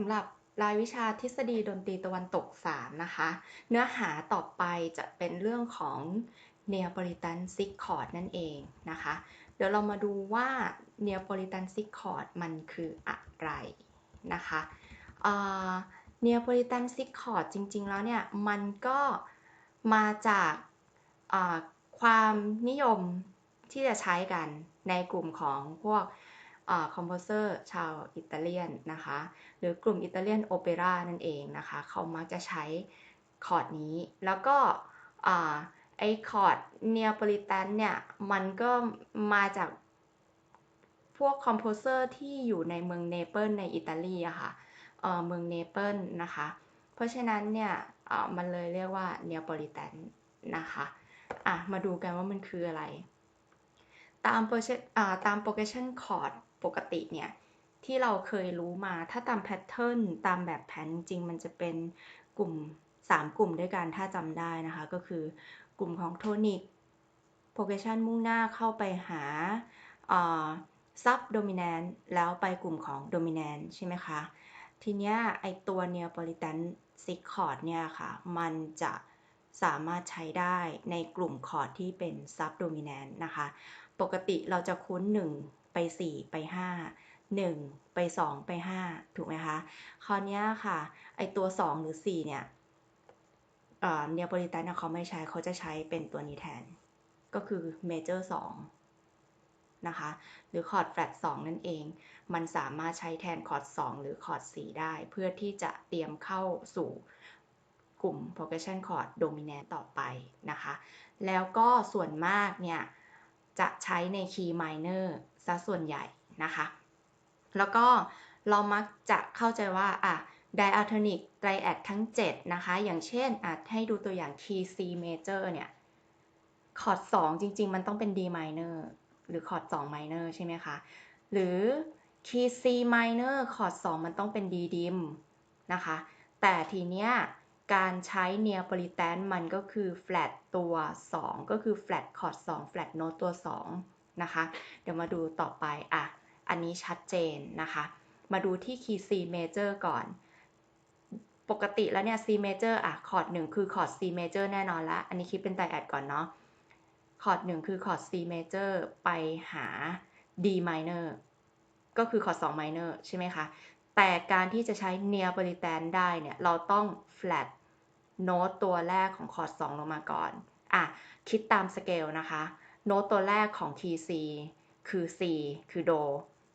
สำหรับรายวิชาทฤษฎีดนตรีตะวันตก 3 นะคะ เนื้อหาต่อไปจะเป็นเรื่องของ Neapolitan Six Chord นั่นเองนะคะ เดี๋ยวเรามาดูว่า Neapolitan Six Chord มันคืออะไรนะคะ Neapolitan Six Chord จริง ๆ แล้วเนี่ย มันก็มาจากความนิยมที่จะใช้กันในกลุ่มของพวก คอมโพเซอร์ชาวอิตาเลียนนะคะ หรือกลุ่มอิตาเลียนโอเปร่านั่นเองนะคะ เขามักจะใช้คอร์ดนี้ แล้วก็ไอคอร์ดเนียโปลิตันเนี่ย มันก็มาจากพวกคอมโพเซอร์ที่อยู่ในเมืองเนเปิลในอิตาลีอะค่ะเมืองเนเปิลนะคะ เพราะฉะนั้นเนี่ยมันเลยเรียกว่าเนียโปลิตันนะคะะมาดูกันว่ามันคืออะไร ตามโปรตามโปรเกชันคอร์ดปกติเนี่ยที่เราเคยรู้มาถ้าตามแพทเทิร์นตามแบบแผนจริงมันจะเป็นกลุ่ม 3 กลุ่มด้วยกันถ้าจำได้นะคะ ก็คือกลุ่มของโทนิกโปรเกชันมุ่งหน้าเข้าไปหาซับโดมิแนนแล้วไปกลุ่มของโดมิแนนใช่ไหมคะ ทีเนี้ยไอตัวเนียโปลิตันซิกคอร์ดเนี่ยค่ะ มันจะสามารถใช้ได้ในกลุ่มคอร์ดที่เป็นซับโดมิแนนนะคะ ปกติเราจะคุ้น 1 ไป 4 ไป 5 1 ไป 2 ไป 5 ถูกไหมคะ คราวนี้ค่ะ ไอตัว 2 หรือ 4 เนี่ยเนียโปลิตันเขาไม่ใช้เขาจะใช้เป็นตัวนี้แทน ก็คือเมเจอร์2นะคะ หรือคอร์ดแฟลต2นั่นเอง มันสามารถใช้แทนคอร์ด2หรือคอร์ด4ได้ เพื่อที่จะเตรียมเข้าสู่กลุ่ม progression chord dominant ต่อไปนะคะ แล้วก็ส่วนมากเนี่ย จะใช้ในคีย์ minor ซะส่วนใหญ่นะคะ แล้วก็เรามักจะเข้าใจว่าอะ diatonic triad ทั้ง 7 นะคะ อย่างเช่นอะให้ดูตัวอย่าง key C major เนี่ยคอร์ด2จริง ๆ มันต้องเป็น D minor หรือคอร์ด2 minor ใช่ไหมคะ หรือ key C minor คอร์ด2มันต้องเป็น D dim นะคะ แต่ทีเนี้ย การใช้ neapolitan มันก็คือ flat ตัว 2 ก็คือ flat คอร์ด2 flat note ตัว 2 นะคะ เดี๋ยวมาดูต่อไป อะ อันนี้ชัดเจนนะคะ มาดูที่คีย์ C major ก่อน ปกติแล้วเนี่ย C major อะคอร์ดหนึ่งคือคอร์ด C major แน่นอนละ อันนี้คิดเป็นไตแอดก่อนเนาะ คอร์ดหนึ่งคือคอร์ด C major ไปหา D minor ก็คือคอร์ด2 minor ใช่ไหมคะแต่การที่จะใช้ Neapolitan ได้เนี่ย เราต้อง flat โน้ตตัวแรกของคอร์ด2ลงมาก่อน อะ คิดตามสเกลนะคะ โน้ตตัวแรกของคีย์ C คือ C คือโด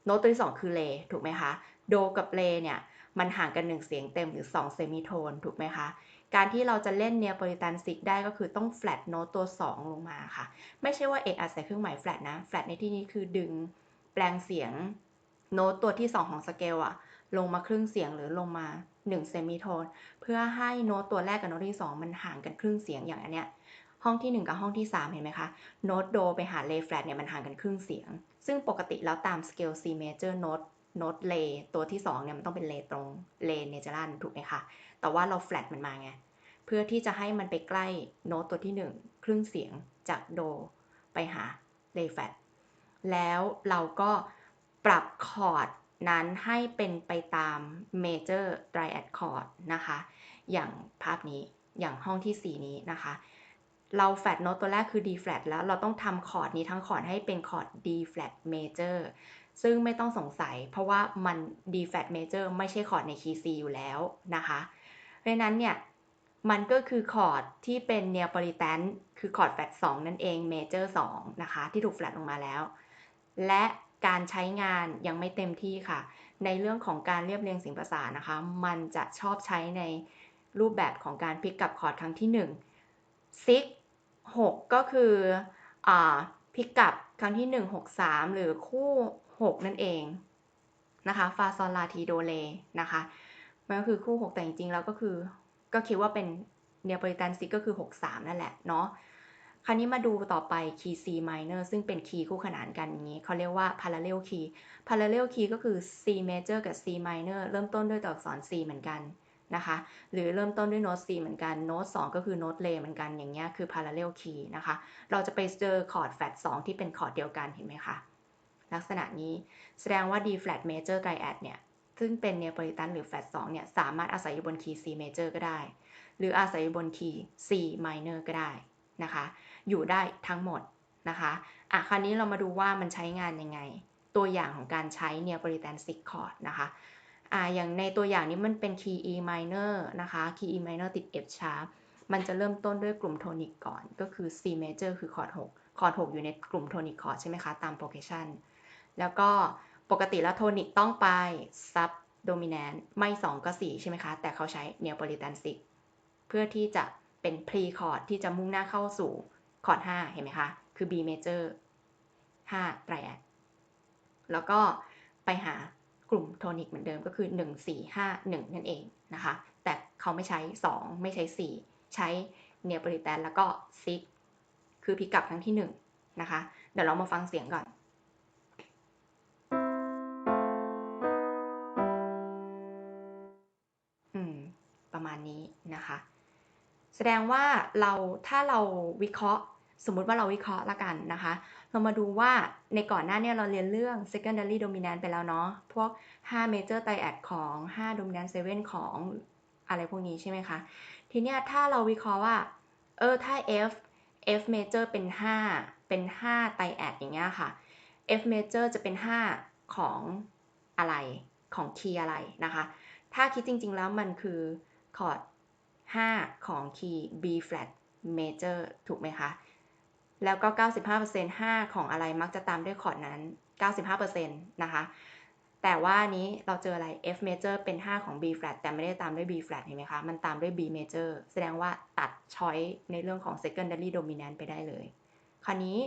โน้ตตัวที่ 2 คือเล ถูกไหมคะ โดกับเลเนี่ย มันห่างกัน 1 เสียงเต็มหรือ 2 เซมิโทน ถูกไหมคะ การที่เราจะเล่นเนียโปลิตันซิกได้ก็คือต้องแฟลตโน้ตตัว 2 ลงมาค่ะ ไม่ใช่ว่าเอกอาศัยเครื่องหมายแฟลตนะ แฟลตในที่นี้คือดึงแปลงเสียงโน้ตตัวที่ 2 ของสเกลอะลงมาครึ่งเสียงหรือลงมา 1เซมิโทนเพื่อให้โน้ตตัวแรกกับโน้ตที่ 2 มันห่างกันครึ่งเสียงอย่างอันเนี้ยห้องที่ 1 กับห้องที่ 3 เห็นไหมคะ โน้ตโดไปหาเลแฟลตเนี่ยมันห่างกันครึ่งเสียง ซึ่งปกติแล้วตามสเกล C major โน้ตโน้ตเลตัวที่ 2 เนี่ยมันต้องเป็นเลตรงเลเนเจอรันถูกไหมคะ แต่ว่าเราแฟลตมันมาไง เพื่อที่จะให้มันไปใกล้โน้ตตัวที่ 1 ครึ่งเสียงจากโดไปหาเลแฟลตแล้วเราก็ปรับคอร์ด นั้นให้เป็นไปตาม major triad chord นะคะ อย่างภาพนี้อย่างห้องที่ 4 นี้นะคะ เราแฟลตโน้ตตัวแรกคือ D flat แล้วเราต้องทำคอร์ดนี้ทั้งคอร์ดให้เป็นคอร์ด D flat major ซึ่งไม่ต้องสงสัยเพราะว่ามัน D flat major ไม่ใช่คอร์ดในคีย์ C อยู่แล้วนะคะเพราะนั้นเนี่ย มันก็คือคอร์ดที่เป็น Neapolitan คือคอร์ดแฟลต2นั่นเอง major 2นะคะ ที่ถูกแฟลตลงมาแล้ว และ การใช้งานยังไม่เต็มที่ค่ะ ในเรื่องของการเรียบเรียงเสียงประสานนะคะ มันจะชอบใช้ในรูปแบบของการพลิกกับคอร์ดครั้งที่1ซิก6ก็คืออพิกัดครั้งที่ 1 6 3 หรือคู่ 6 นั่นเองนะคะฟาซอลลาทีโดเลนะคะมันก็คือคู่ 6 แต่จริงๆแล้วก็คือ ก็คิดว่าเป็นเนียโปลิตันซิกก็คือ 6 3 นั่นแหละเนาะ คราวนี้มาดูต่อไปคีย์ C minor ซึ่งเป็นคีย์คู่ขนานกันอย่างนี้เขาเรียกว่า parallel key parallel key ก็คือ C major กับ C minor เริ่มต้นด้วยตัวอักษร C เหมือนกันนะคะ หรือเริ่มต้นด้วยโน้ต C เหมือนกัน โน้ต 2 ก็คือโน้ตเลเหมือนกัน อย่างเงี้ยคือ parallel key นะคะ เราจะไปเจอคอร์ดแฟลต2ที่เป็นคอร์ดเดียวกันเห็นไหมคะ ลักษณะนี้แสดงว่า D flat major triad เนี่ย ซึ่งเป็นเนโปลิตันหรือแฟต2เนี่ย สามารถอาศัยอยู่บนคีย์ C major ก็ได้ หรืออาศัยอยู่บนคีย์ C minor ก็ได้นะคะ อยู่ได้ทั้งหมดนะคะอะคราวนี้เรามาดูว่ามันใช้งานยังไง ตัวอย่างของการใช้เนโปลิตัน6 chord นะคะอ่าอย่างในตัวอย่างนี้มันเป็นคีย์ E minor นะคะคีย์ E minor ติด F sharp มันจะเริ่มต้นด้วยกลุ่มโทนิกก่อนก็คือ C major คือคอร์ด6คอร์ด6อยู่ในกลุ่มโทนิกคอร์ดใช่ไหมคะ ตาม progression แล้วก็ปกติแล้วโทนิกต้องไป sub dominant ไม่ 2 ก็ 4 ใช่ไหมคะ แต่เขาใช้ Neapolitan 6เพื่อที่จะเป็น pre chord ที่จะมุ่งหน้าเข้าสู่ คอร์ด5เห็นไหมคะ คือ B major 5 triad แล้วก็ไปหากลุ่มโทนิกเหมือนเดิมก็คือ 1 4 5 1 นั่นเองนะคะ แต่เขาไม่ใช้ 2 ไม่ใช้ 4 ใช้เนียโปลิแตนแล้วก็ซิกคือพิกัดครั้งที่ 1 นะคะ เดี๋ยวเรามาฟังเสียงก่อนอืมประมาณนี้นะคะ แสดงว่าเราถ้าเราวิเคราะห์ สมมุติว่าเราวิเคราะห์ละกันนะคะ เรามาดูว่าในก่อนหน้าเนี่ยเราเรียนเรื่อง secondary dominant ไปแล้วเนาะ พวก 5 major triad ของ 5 dominant 7 ของอะไรพวกนี้ใช่ไหมคะ ทีเนี้ยถ้าเราวิเคราะห์ว่า เออ ถ้า F F major เป็น 5 เป็น 5 triad อย่างเงี้ยค่ะ F major จะเป็น 5 ของอะไร ของคีย์อะไรนะคะ ถ้าคิดจริง ๆ แล้วมันคือคอร์ด5ของคีย์ B flat major ถูกไหมคะ แล้วก็ 95% 5 ของอะไรมักจะตามด้วยคอร์ดนั้น 95%นะคะ แต่ว่านี้เราเจออะไร F major เป็น 5 ของ B flat แต่ไม่ได้ตามด้วย B flat เห็นไหมคะ มันตามด้วย B major แสดงว่าตัดช้อยในเรื่องของ secondary dominant ไปได้เลย คราวนี้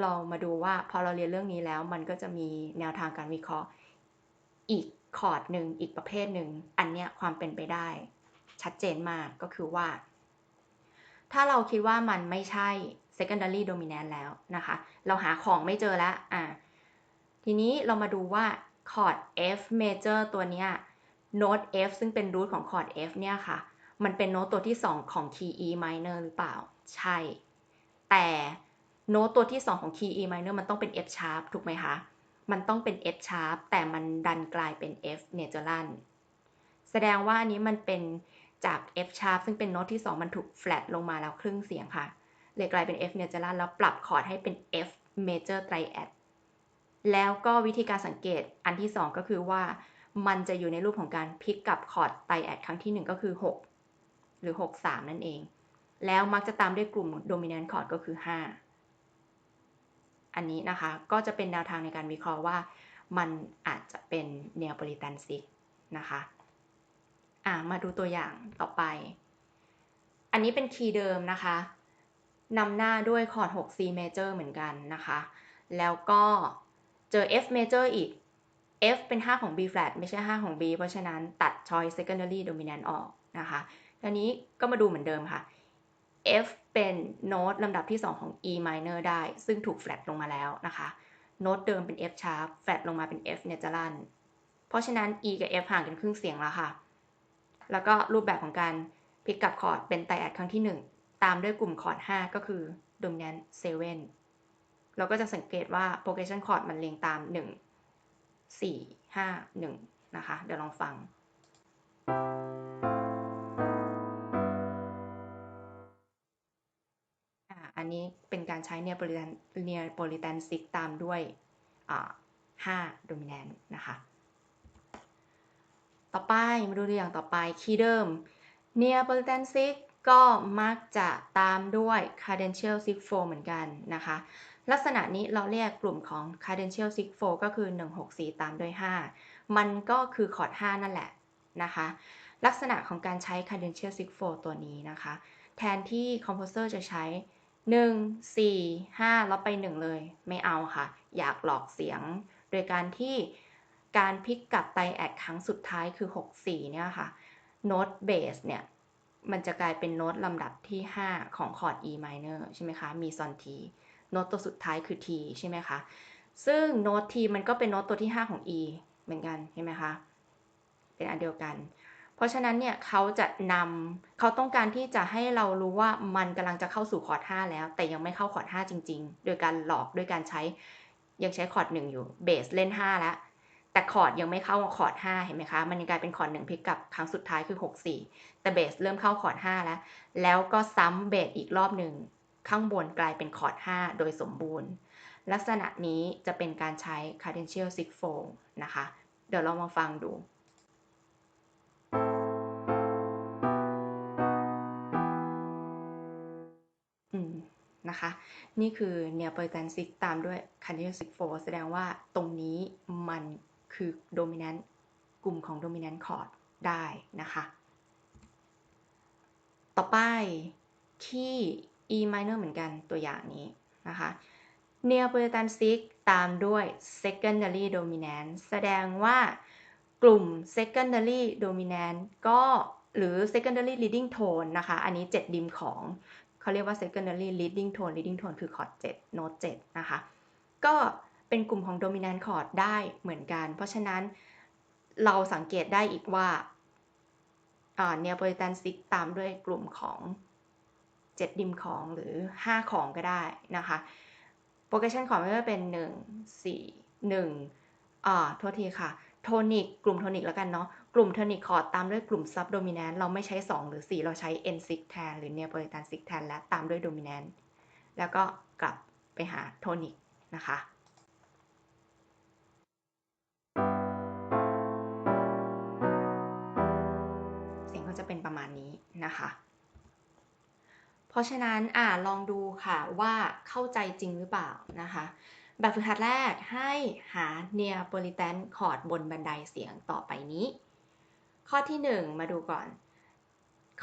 เรามาดูว่าพอเราเรียนเรื่องนี้แล้วมันก็จะมีแนวทางการวิเคราะห์ อีกคอร์ดหนึ่งอีกประเภทหนึ่งอันเนี้ยความเป็นไปได้ ชัดเจนมากก็คือว่า ถ้าเราคิดว่ามันไม่ใช่ secondary dominant แล้วนะคะ เราหาของไม่เจอแล้วอะทีนี้เรามาดูว่าคอร์ด F major ตัวเนี้ยโน้ต F ซึ่งเป็นรูทของคอร์ด F เนี่ยค่ะ มันเป็นโน้ตตัวที่ 2 ของ key E minor หรือเปล่า ใช่ แต่โน้ตตัวที่ 2 ของ key E minor มันต้องเป็น F sharp ถูกไหมคะ มันต้องเป็น F sharp แต่มันดันกลายเป็น F natural แสดงว่าอันนี้มันเป็นจาก F sharp ซึ่งเป็นโน้ตที่ 2 มันถูก flat ลงมาแล้วครึ่งเสียงค่ะ เลยกลายเป็น F natural แล้วปรับคอร์ดให้เป็น F major triad แล้วก็วิธีการสังเกตอันที่ 2 ก็คือว่ามันจะอยู่ในรูปของการพลิกกับคอร์ดไตแอดครั้งที่ 1 ก็คือ 6 หรือ 6 3 นั่นเอง แล้วมักจะตามด้วยกลุ่ม dominant chord ก็คือ 5 อันนี้นะคะก็จะเป็นแนวทางในการวิเคราะห์ว่า มันอาจจะเป็น Neapolitan 6นะคะอ่ามาดูตัวอย่างต่อไป อันนี้เป็นคีย์เดิมนะคะ นำหน้าด้วยคอร์ด6 C major เหมือนกันนะคะ แล้วก็เจอ F major อีก F เป็น 5 ของ B flat ไม่ใช่ 5 ของ B เพราะฉะนั้นตัด choice secondary dominant ออกนะคะทีนี้ก็มาดูเหมือนเดิมค่ะ F เป็นโน้ตลำดับที่ 2 ของ E minor ได้ ซึ่งถูก flat ลงมาแล้วนะคะ โน้ตเดิมเป็น F sharp flat ลงมาเป็น F natural เพราะฉะนั้น E กับ F ห่างกันครึ่งเสียงแล้วค่ะ แล้วก็รูปแบบของการพลิกกลับคอร์ดเป็นไตแอดครั้งที่ 1 ตามด้วยกลุ่มคอร์ด 5 ก็คือ dominant 7 เราก็จะสังเกตว่า progression chord มันเรียงตาม 1 4 5 1 นะคะ เดี๋ยวลองฟัง อันนี้เป็นการใช้ Neapolitan Neapolitan 6ตามด้วยอ่า5 dominant นะคะ ต่อไปมาดูตัวอย่างต่อไป คีย์เดิม Neapolitan 6 ก็มักจะตามด้วย Cadential 6 4เหมือนกันนะคะ ลักษณะนี้เราเรียกกลุ่มของ Cadential 6 4ก็คือ 1 6 4 ตามด้วย 5 มันก็คือคอร์ด5นั่นแหละนะคะ ลักษณะของการใช้ Cadential 6 4ตัวนี้นะคะ แทนที่คอมโพเซอร์จะใช้ 1 4 5 แล้วไป 1 เลย ไม่เอาค่ะ อยากหลอกเสียง โดยการที่การพลิกกลับไตแอดครั้งสุดท้ายคือ 6 4 เนี่ยค่ะ โน้ตเบสเนี่ย มันจะกลายเป็นโน้ตลำดับที่ 5 ของคอร์ด E minor ใช่ไหมคะ มีซอน T โน้ตตัวสุดท้ายคือ T ใช่ไหมคะ ซึ่งโน้ต T มันก็เป็นโน้ตตัวที่ 5 ของ E เหมือนกันใช่ไหมคะ เป็นอันเดียวกัน เพราะฉะนั้นเนี่ยเขาจะนำเขาต้องการที่จะให้เรารู้ว่ามันกำลังจะเข้าสู่คอร์ด 5 แล้ว แต่ยังไม่เข้าคอร์ด 5 จริง ๆ โดยการหลอกด้วยการใช้ยังใช้คอร์ด 1 อยู่ เบสเล่น 5 แล้ว แต่คอร์ดยังไม่เข้าคอร์ด5เห็นไหมคะ มันยังกลายเป็นคอร์ด1พลิกกับครั้งสุดท้ายคือ 6 4 แต่เบสเริ่มเข้าคอร์ด5แล้ว แล้วก็ซ้ำเบสอีกรอบหนึ่งข้างบนกลายเป็นคอร์ด5โดยสมบูรณ์ ลักษณะนี้จะเป็นการใช้ cadential six fold นะคะ เดี๋ยวเรามาฟังดูนะคะ นี่คือ Neapolitan six ตามด้วย cadential six fold แสดงว่าตรงนี้มัน คือ dominant กลุ่มของ dominant chord ได้นะคะ ต่อไปที่ E minor เหมือนกันตัวอย่างนี้นะคะ Neapolitan six ตามด้วย secondary dominant แสดงว่ากลุ่ม secondary dominant ก็หรือ secondary leading tone นะคะ อันนี้ 7 ดิมของเขาเรียกว่า secondary leading tone leading tone คือคอร์ด7โน้ต7นะคะ ก็ เป็นกลุ่มของ dominant chord ได้เหมือนกัน เพราะฉะนั้นเราสังเกตได้อีกว่าอ่า Neapolitan six ตามด้วยกลุ่มของ 7 ดิมของหรือ 5 ของก็ได้นะคะ progression ของไม่ว่าเป็น 1 4 1อ่าโทษทีค่ะโทนิกกลุ่มโทนิกแล้วกันเนาะกลุ่มโทนิกคอร์ดตามด้วยกลุ่ม sub dominant เราไม่ใช้ 2 หรือ 4 เราใช้ n 6 แทน หรือ Neapolitan 6แทนและตามด้วย dominant แล้วก็กลับไปหาโทนิกนะคะ จะเป็นประมาณนี้นะคะ เพราะฉะนั้นอ่าลองดูค่ะว่าเข้าใจจริงหรือเปล่านะคะ แบบฝึกหัดแรกให้หา Neapolitan คอร์ดบนบันไดเสียงต่อไปนี้ ข้อที่ 1 มาดูก่อน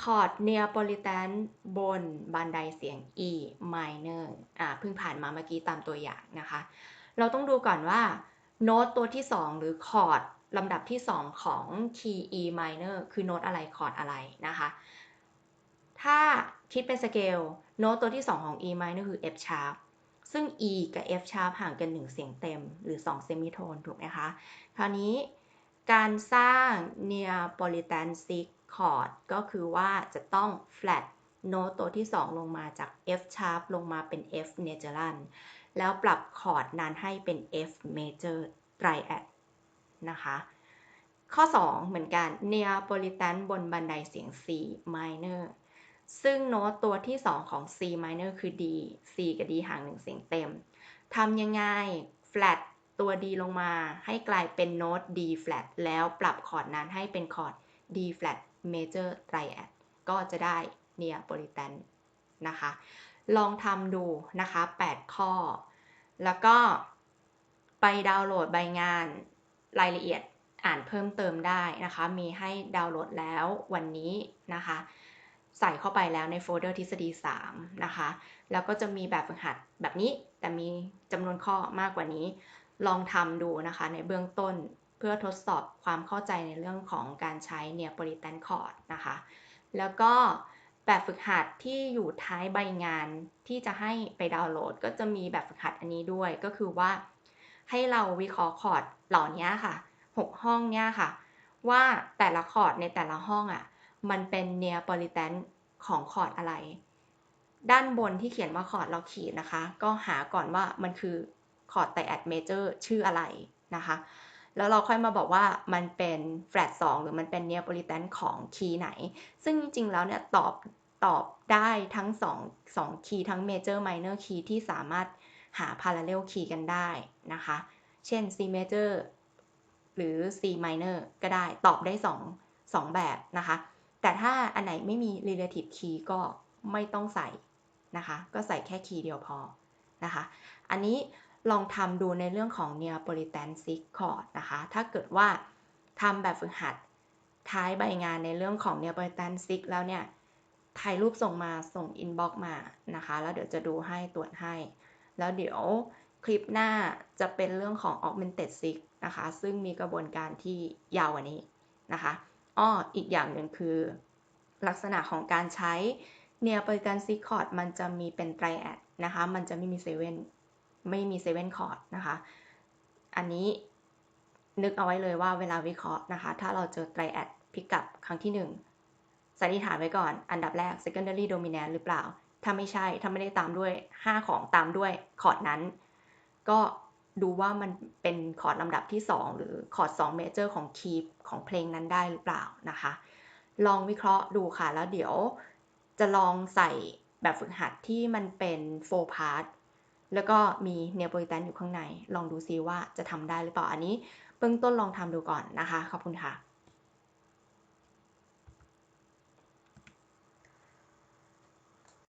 คอร์ด Neapolitan บนบันไดเสียง E minor อ่าเพิ่งผ่านมาเมื่อกี้ตามตัวอย่างนะคะ เราต้องดูก่อนว่า โน้ตตัวที่ 2 หรือคอร์ด ลำดับที่ 2 ของ key E minor คือโน้ตอะไรคอร์ดอะไรนะคะ ถ้าคิดเป็นสเกลโน้ตตัวที่ 2 ของ E minor คือ F sharp ซึ่ง E กับ F sharp ห่างกัน 1 เสียงเต็ม หรือ 2 เซมิโทน ถูกไหมคะ คราวนี้การสร้าง Neapolitan six chord ก็คือว่าจะต้อง flat โน้ตตัวที่ 2 ลงมาจาก F sharp ลงมาเป็น F natural แล้วปรับคอร์ดนั้นให้เป็น F major triad นะคะ ข้อ 2 เหมือนกัน Neapolitan บนบันไดเสียง C minor ซึ่งโน้ตตัวที่ 2 ของ C minor คือ D C กับ D ห่าง1เสียงเต็มทำยังไง flat ตัว D ลงมาให้กลายเป็นโน้ต D flat แล้วปรับคอร์ดนั้นให้เป็นคอร์ด D flat major triad ก็จะได้ Neapolitan นะคะ ลองทำดูนะคะ 8 ข้อ แล้วก็ไปดาวน์โหลดใบงาน รายละเอียดอ่านเพิ่มเติมได้นะคะ มีให้ดาวน์โหลดแล้ววันนี้นะคะ ใส่เข้าไปแล้วในโฟลเดอร์ทฤษฎี3นะคะ แล้วก็จะมีแบบฝึกหัดแบบนี้ แต่มีจำนวนข้อมากกว่านี้ ลองทำดูนะคะในเบื้องต้นเพื่อทดสอบความเข้าใจในเรื่องของการใช้ Neapolitan chord นะคะ แล้วก็แบบฝึกหัดที่อยู่ท้ายใบงานที่จะให้ไปดาวน์โหลด ก็จะมีแบบฝึกหัดอันนี้ด้วยก็คือว่า ให้เราวิเคราะห์คอร์ดเหล่านี้ค่ะ 6 ห้องเนี้ยค่ะ ว่าแต่ละคอร์ดในแต่ละห้องอะมันเป็น Neapolitan ของคอร์ดอะไร ด้านบนที่เขียนว่าคอร์ดเราขีดนะคะ ก็หาก่อนว่ามันคือคอร์ดไตแอดเมเจอร์ชื่ออะไรนะคะ แล้วเราค่อยมาบอกว่ามันเป็นแฟลต2หรือมันเป็น Neapolitan ของคีย์ไหน ซึ่งจริงๆแล้วเนี่ยตอบตอบได้ทั้ง2 2คีย์ทั้ง Major Minor Key ที่สามารถ หา Parallel Key กันได้นะคะ เช่น C Major หรือ C minor ก็ได้ตอบได้ 2 2 แบบนะคะ แต่ถ้าอันไหนไม่มี relative key ก็ไม่ต้องใส่นะคะ ก็ใส่แค่คีย์เดียวพอนะคะ อันนี้ลองทำดูในเรื่องของ Neapolitan six chord นะคะ ถ้าเกิดว่าทำแบบฝึกหัดท้ายใบงานในเรื่องของ Neapolitan six แล้วเนี่ยถ่ายรูปส่งมาส่ง inbox มานะคะ แล้วเดี๋ยวจะดูให้ตรวจให้ แล้วเดี๋ยวคลิปหน้าจะเป็นเรื่องของ augmented six นะคะ ซึ่งมีกระบวนการที่ยาวกว่านี้นะคะอ้ออีกอย่างหนึ่งคือ ลักษณะของการใช้ Neapolitan six chord มันจะมีเป็น triad นะคะ มันจะไม่มีเซเว่นไม่มีเซเว่นคอร์ดนะคะ อันนี้นึกเอาไว้เลยว่าเวลาวิเคราะห์นะคะ ถ้าเราเจอ triad พิกกับครั้งที่ 1สันนิษฐานไว้ก่อน อันดับแรก secondary dominant หรือเปล่า ถ้าไม่ใช่ถ้าไม่ได้ตามด้วย 5 ของตามด้วยคอร์ดนั้น ก็ดูว่ามันเป็นคอร์ดลำดับที่ 2 หรือคอร์ด2เมเจอร์ของคีย์ของเพลงนั้นได้หรือเปล่านะคะ ลองวิเคราะห์ดูค่ะ แล้วเดี๋ยวจะลองใส่แบบฝึกหัดที่มันเป็นโฟพาร์ทแล้วก็มีเนโปลิแตนอยู่ข้างใน ลองดูซิว่าจะทำได้หรือเปล่าอันนี้เบื้องต้นลองทำดูก่อนนะคะ ขอบคุณค่ะ